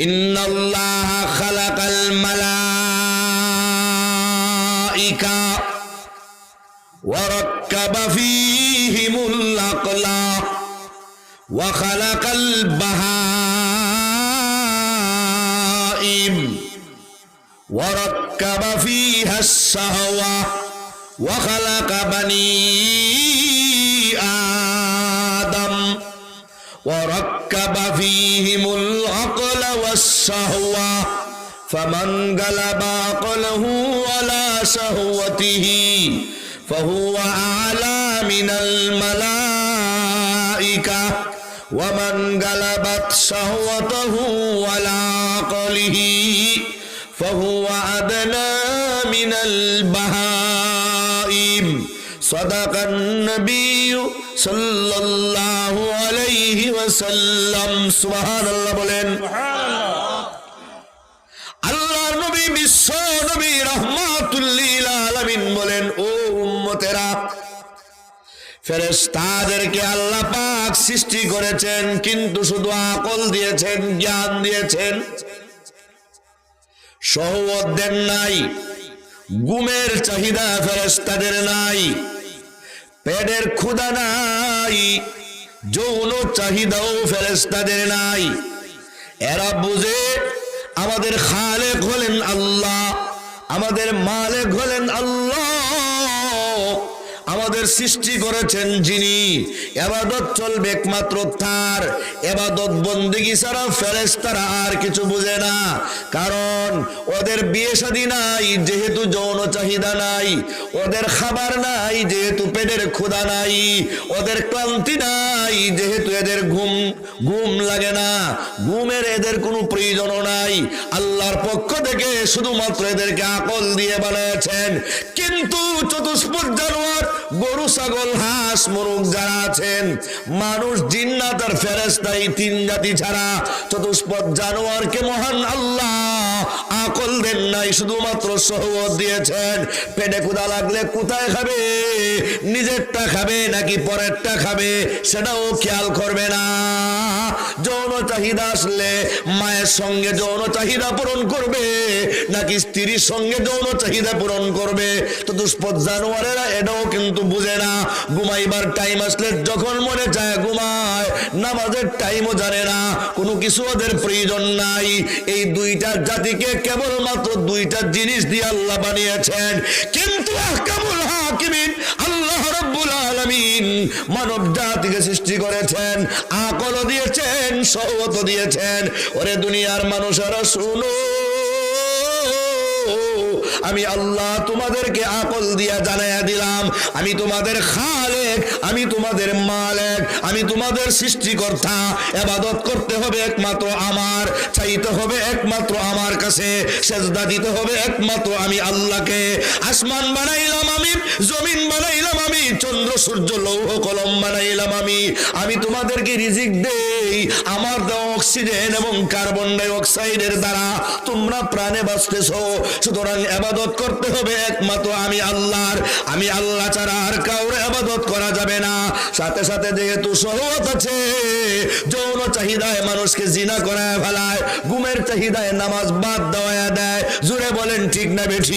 إن الله خلق الملائكة وركب فيهم الأقلا وخلق البهائم وركب فيها السهوة وخلق بنين وركب فيهم العقل والسهوة فمن غلب عقله على شهوته فهو أعلى من الملائكة ومن غلبت شهوته على عقله فهو أدنى من البهائم বলেন আল্লাহ নবী বিশ্ব নবী রহমাতুল্লিল আলমিন বলেন, ও উম্মতেরা ফেরেস্তাদেরকে আল্লাহ পাক সৃষ্টি করেছেন, কিন্তু শুধু আকল দিয়েছেন, জ্ঞান দিয়েছেন। সহবত দেন নাই, গুমের চাহিদা ফেরেস্তাদের নাই। পেটের ক্ষুদা নাই, যৌন চাহিদাও ফেরেস্তাদের নাই। এরা বুঝে আমাদের খালেক হলেন আল্লাহ, আমাদের মালেক হলেন আল্লাহ আমাদের সৃষ্টি করেছেন যিনি। এবাদত চলবে একমাত্র তার। এবাদত বন্দিগি ছাড়া ফেরেশতারা আর কিছু বুঝে না। কারণ ওদের বিয়ে শাদী নাই, যেহেতু যৌন চাহিদা নাই, ওদের খাবার নাই, যেহেতু পেটের ক্ষুধা নাই, ওদের ক্লান্তি নাই, যেহেতু এদের ঘুম ঘুম লাগে না, ঘুমের এদের কোনো প্রয়োজনও নাই। আল্লাহর পক্ষ থেকে শুধুমাত্র এদেরকে আকল দিয়ে বানিয়েছেন। কিন্তু চতুষ্পদ জানোয়ার গরু, ছাগল, হাঁস, মুরগ যারা আছেন, মানুষ, জিন্নাত আর তিন জাতি ছাড়া চতুষ্পদ জানোয়ারকে মহান আল্লাহ আকল দেন নাই, শুধুমাত্র সহবত দিয়েছেন। পেটে কুদা লাগলে কোথায় খাবে? নিজেরটা খাবে নাকি পরেরটা খাবে? সেটাও খেয়াল করবে না। যৌন চাহিদা আসলে মায়ের সঙ্গে যৌন চাহিদা পূরণ করবে, নাকি স্ত্রীর সঙ্গে যৌন চাহিদা পূরণ করবে? তো দুষ্পদ জানোয়ারেরা এটাও কিন্তু বুঝে না। ঘুমাইবার টাইম আসলে যখন মনে চায় ঘুমায়, নামাজের টাইমও জানে না। কোনো কিছু ওদের প্রয়োজন নাই। এই দুইটা জাতিকে কেবলমাত্র দুইটা জিনিস দিয়ে আল্লাহ বানিয়েছেন। কিন্তু আহকামুল হাকিমিন আলামিন মানব জাতিকে সৃষ্টি করেছেন, আকল দিয়েছেন সৌগত দিয়েছেন। ওরে দুনিয়ার মানুষেরা শুনো। আমি আল্লাহ তোমাদেরকে আকল দিয়া জানাইয়া দিলাম। আমি তোমাদের খালেক আমি তোমাদের মালেক, আমি তোমাদের সৃষ্টিকর্তা। এবাদত করতে হবে একমাত্র আমার, চাইতে হবে একমাত্র আমার কাছে, সেজদা দিতে হবে একমাত্র আমি আল্লাহকে। আসমান বানাইলাম আমি, জমিন বানাইলাম আমি, চন্দ্র, সূর্য, লৌহ, কলম বানাইলাম আমি। আমি তোমাদেরকে রিজিক দেই, আমার দেওয়া অক্সিজেন এবং কার্বন ডাই অক্সাইডের দ্বারা তোমরা প্রাণে বাঁচতেছ। সুতরাং আবাদত করতে হবে একমাত্র আমি আল্লাহর। আমি আল্লাহ ছাড়া আর কাউরে আবাদত করা যাবে না। সাথে সাথে যেহেতু সহমত আছে, যৌন চাহিদায় মানুষকে জিনা করায় ফেলায়, ঘুমের চাহিদায় নামাজ বাদ দেওয়া দেয়। জুড়ে বলেন, ঠিক না বেঠি।